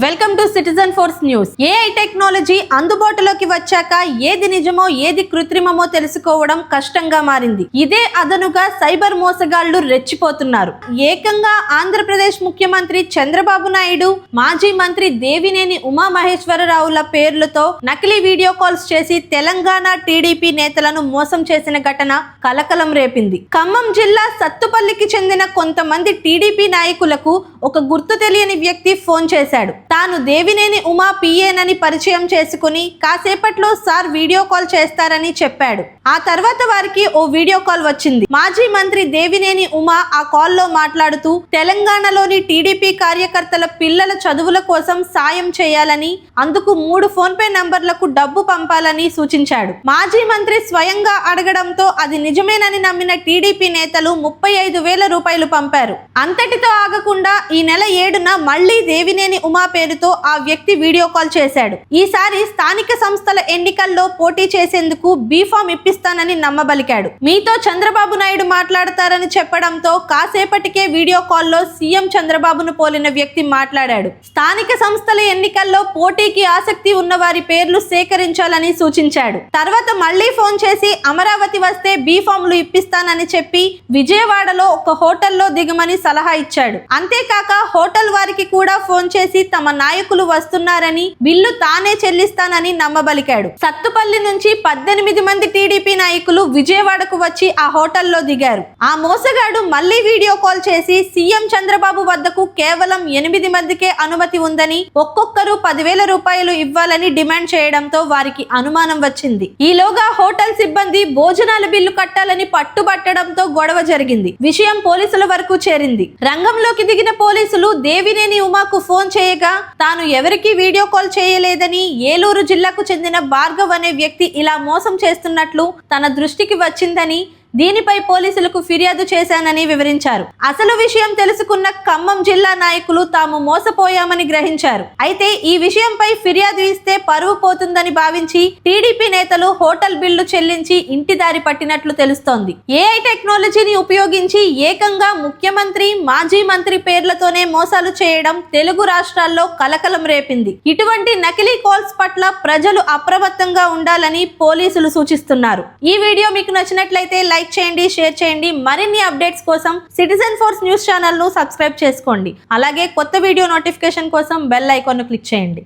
Welcome to citizen force news. AI technology అందుబాటులోకి వచ్చాక ఏది నిజమో ఏది కృత్రిమమో తెలుసుకోవడం కష్టంగా మారింది. ఇదే అదనుగా సైబర్ మోసగాళ్ళు రెచ్చిపోతున్నారు. ఏకంగా ఆంధ్రప్రదేశ్ ముఖ్యమంత్రి చంద్రబాబు నాయుడు మాజీ మంత్రి దేవినేని ఉమామహేశ్వరరావుల పేర్లతో నకిలీ వీడియో కాల్స్ చేసి తెలంగాణ టీడీపీ నేతలను మోసం చేసిన ఘటన కలకలం రేపింది. ఖమ్మం జిల్లా సత్తుపల్లికి చెందిన కొంతమంది టీడీపీ నాయకులకు ఒక గుర్తు తెలియని వ్యక్తి ఫోన్ చేశాడు. తాను దేవినేని ఉమా పిఏనని పరిచయం చేసుకుని కాసేపట్లో సార్ వీడియో కాల్ చేస్తారని చెప్పాడు. ఆ తర్వాత వారికి ఓ వీడియో కాల్ వచ్చింది. మాజీ మంత్రి దేవినేని ఉమా ఆ కాల్లో మాట్లాడుతూ తెలంగాణలోని టీడీపీ కార్యకర్తల పిల్లల చదువుల కోసం సాయం చేయాలని అందుకు మూడు ఫోన్ పే నంబర్లకు డబ్బు పంపాలని సూచించాడు. మాజీ మంత్రి స్వయంగా అడగడంతో అది నిజమేనని నమ్మిన టీడీపీ నేతలు ముప్పై ఐదు వేల రూపాయలు పంపారు. అంతటితో ఆగకుండా ఈ నెల ఏడున మళ్ళీ దేవినేని ఉమా పేరుతో ఆ వ్యక్తి వీడియో కాల్ చేశాడు. ఈసారి స్థానిక సంస్థల ఎన్నికల్లో పోటీ చేసేందుకు బీఫామ్ పంపిస్తానని నమ్మబలికాడు. మీతో చంద్రబాబు నాయుడు మాట్లాడతారని చెప్పడంతో కాసేపటికే వీడియో కాల్లో సీఎం చంద్రబాబును పోలిన వ్యక్తి మాట్లాడాడు. స్థానిక సంస్థల ఎన్నికల్లో పోటీకి ఆసక్తి ఉన్న వారి పేర్లు సేకరించాలని సూచించాడు. తర్వాత మళ్ళీ ఫోన్ చేసి అమరావతి వస్తే బీఫామ్లు ఇప్పిస్తానని చెప్పి విజయవాడలో ఒక హోటల్లో దిగమని సలహా ఇచ్చాడు. అంతేకాక హోటల్ వారికి కూడా ఫోన్ చేసి తమ నాయకులు వస్తున్నారని బిల్లు తానే చెల్లిస్తానని నమ్మబలికాడు. సత్తుపల్లి నుంచి పద్దెనిమిది మంది టీడీపీ నాయకులు విజయవాడకు వచ్చి ఆ హోటల్లో దిగారు. ఆ మోసగాడు మళ్ళీ వీడియో కాల్ చేసి సీఎం చంద్రబాబు వద్దకు కేవలం ఎనిమిది మందికే అనుమతి ఉందని ఒక్కొక్కరు పదివేల రూపాయలు ఇవ్వాలని డిమాండ్ చేయడంతో వారికి అనుమానం వచ్చింది. ఈలోగా హోటల్ సిబ్బంది భోజనాల బిల్లు కట్టాలని పట్టుబట్టడంతో గొడవ జరిగింది. విషయం పోలీసుల వరకు చేరింది. రంగంలోకి దిగిన పోలీసులు దేవినేని ఉమాకు ఫోన్ చేయగా తాను ఎవరికీ వీడియో కాల్ చేయలేదని ఏలూరు జిల్లాకు చెందిన భార్గవ్ అనే వ్యక్తి ఇలా మోసం చేస్తున్నట్లు తన దృష్టికి వచ్చిందని దీనిపై పోలీసులకు ఫిర్యాదు చేశానని వివరించారు. అసలు విషయం తెలుసుకున్న ఖమ్మం జిల్లా నాయకులు తాము మోసపోయామని గ్రహించారు. అయితే ఈ విషయంపై ఫిర్యాదు ఇస్తే పరువు పోతుందని భావించి టీడీపీ నేతలు హోటల్ బిల్లు చెల్లించి ఇంటి దారి పట్టినట్లు తెలుస్తోంది. ఏఐ టెక్నాలజీని ఉపయోగించి ఏకంగా ముఖ్యమంత్రి మాజీ మంత్రి పేర్లతోనే మోసాలు చేయడం తెలుగు రాష్ట్రాల్లో కలకలం రేపింది. ఇటువంటి నకిలీ కాల్స్ పట్ల ప్రజలు అప్రమత్తంగా ఉండాలని పోలీసులు సూచిస్తున్నారు. ఈ వీడియో మీకు నచ్చినట్లయితే లైక్ చేయండి షేర్ చేయండి. మరిన్ని అప్డేట్స్ కోసం సిటిజన్ ఫోర్స్ న్యూస్ ఛానల్ను సబ్స్క్రైబ్ చేసుకోండి. అలాగే కొత్త వీడియో నోటిఫికేషన్ కోసం బెల్ ఐకాన్ను క్లిక్ చేయండి.